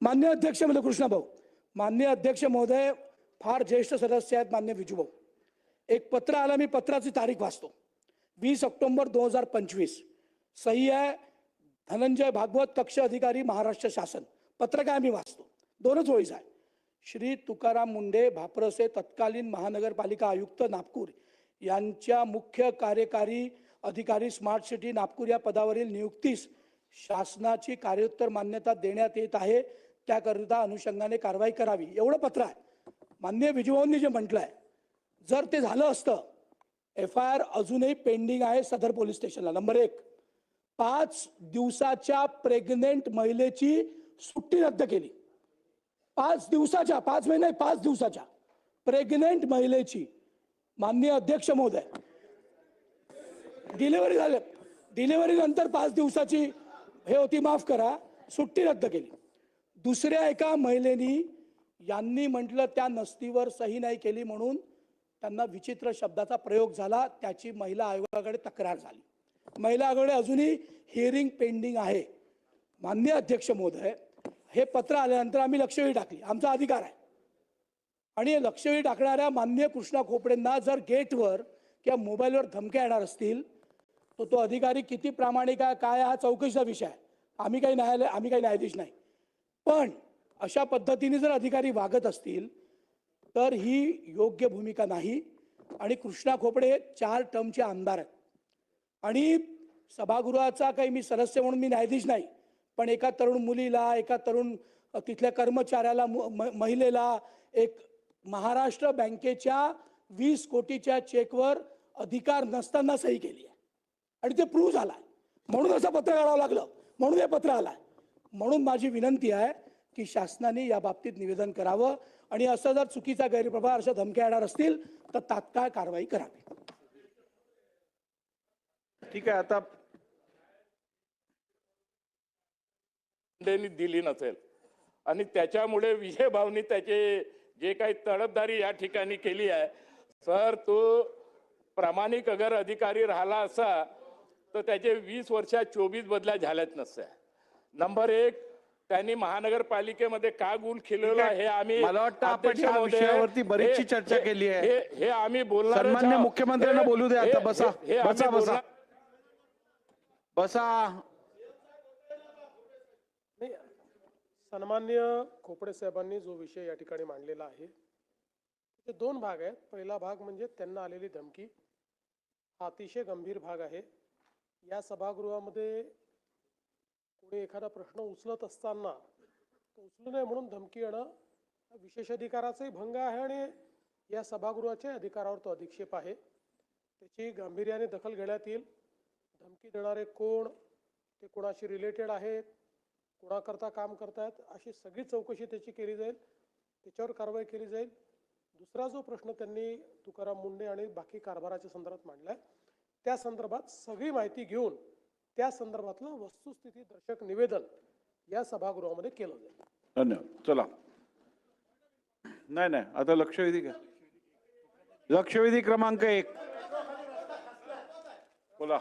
मान्य अध्यक्ष म्हणजे कृष्णाभाऊ मान्य अध्यक्ष महोदय फार ज्येष्ठ सदस्य आहेत मान्य विजूभाऊ एक पत्र आलं मी पत्राची तारीख वाचतो. वीस ऑक्टोबर दोन हजार पंचवीस. सही आहे धनंजय भागवत कक्ष अधिकारी महाराष्ट्र शासन. पत्र काय मी वाचतो? दोनच ओळीच आहे. श्री तुकाराम मुंडे भापरसे तत्कालीन महानगरपालिका आयुक्त नागपूर. यांच्या मुख्य कार्यकारी अधिकारी स्मार्ट सिटी नागपूर या पदावरील नियुक्तीस शासनाची कार्योत्तर मान्यता देण्यात येत आहे. त्याकरिता अनुषंगाने कारवाई करावी. एवढं पत्र आहे. मान्य विजयभाऊंनी जे म्हटलं आहे जर ते झालं असतं एफ आय आर अजूनही पेंडिंग आहे सदर पोलीस स्टेशनला. नंबर एक पाच दिवसाच्या प्रेग्नेंट महिलेची सुट्टी रद्द केली. पाच दिवसाच्या पाच महिने पाच दिवसाच्या. प्रेग्नेंट महिलेची माननीय अध्यक्ष महोदय. डिलिव्हरी झाले. डिलिव्हरी नंतर पाच दिवसाची हे होती माफ करा सुट्टी रद्द केली. दुसऱ्या एका महिलेनी यांनी म्हटलं त्या नस्तीवर सही नाही केली म्हणून त्यांना विचित्र शब्दाचा प्रयोग झाला. त्याची महिला आयोगाकडे तक्रार झाली. महिला आयोगाकडे अजूनही हिअरिंग पेंडिंग आहे. मान्य अध्यक्ष महोदय हे पत्र आल्यानंतर आम्ही लक्षवेधी टाकली. आमचा अधिकार आहे. आणि हे लक्षवेधी टाकणाऱ्या मान्य कृष्णा खोपडेंना जर गेटवर किंवा मोबाईलवर धमक्या येणार असतील तर तो अधिकारी किती प्रामाणिक आहे काय हा चौकशीचा विषय आहे. आम्ही काही न्यायालय आम्ही काही न्यायाधीश नाही. पण अशा पद्धतीने जर अधिकारी वागत असतील तर ही योग्य भूमिका नाही. आणि कृष्णा खोपडे चार टर्मचे आमदार आहेत. आणि सभागृहाचा काही मी सदस्य म्हणून मी न्यायाधीश नाही पण एका तरुण मुलीला एका तरुण तिथल्या कर्मचाऱ्याला म- महिलेला एक महाराष्ट्र बँकेच्या वीस कोटीच्या चेकवर अधिकार नसताना सही केली आहे. आणि ते प्रूव्ह झालाय. म्हणून असं पत्र काढावं लागलं. म्हणून हे पत्र आलंय. म्हणून माझी विनंती आहे की शासनाने या बाबतीत निवेदन करावं. आणि असं जर चुकीचा गैरप्रभाव अशा धमक्या येणार असतील तर तात्काळ कारवाई करावी. ठीक आहे आता दिली नसेल. आणि त्याच्यामुळे विजय भावनी त्याचे जे काही तडफदारी या ठिकाणी केली आहे. सर तो प्रामाणिक अगर अधिकारी राहिला असा तर त्याचे वीस वर्षात चोवीस बदल्या झाल्याच नसत्या. नंबर एक त्यांनी महानगरपालिकेमध्ये का गुण खिलवला हे आम्ही मला वाटतं आपण या विषयावरती बरीचशी हे- चर्चा हे- केली आहे. हे- आम्ही बोलणार सन्मान्य मुख्यमंत्र्यांना बोलू द्या आता. बसा. बसा, बसा. बसा नाही सन्मान्य खोपडे साहेबांनी जो विषय या ठिकाणी मांडलेला आहे ते दोन भाग आहेत पहिला भाग म्हणजे त्यांना आलेली धमकी हा अतिशय गंभीर भाग आहे या सभागृहामध्ये कोणी एखादा प्रश्न उचलत असताना तो उचलू नये म्हणून धमकी येणं विशेष अधिकाराचाही भंग आहे आणि या सभागृहाच्या अधिकारावर तो अधिक्षेप आहे. त्याची गांभीर्याने दखल घेण्यात येईल. धमकी देणारे कोण? ते कोणाशी रिलेटेड आहेत? कोणाकरता काम करतायत? अशी सगळी चौकशी त्याची केली जाईल. त्याच्यावर कारवाई केली जाईल. दुसरा जो प्रश्न त्यांनी तुकाराम मुंडे आणि बाकी कारभाराच्या संदर्भात मांडलाय त्या संदर्भात सगळी माहिती घेऊन त्या संदर्भातलं वस्तुस्थिती दर्शक निवेदन या सभागृहामध्ये केलं जाईल. धन्यवाद. चला. नाही नाही आता लक्षवेधी घ्या. लक्षवेधी क्रमांक एक. बोला.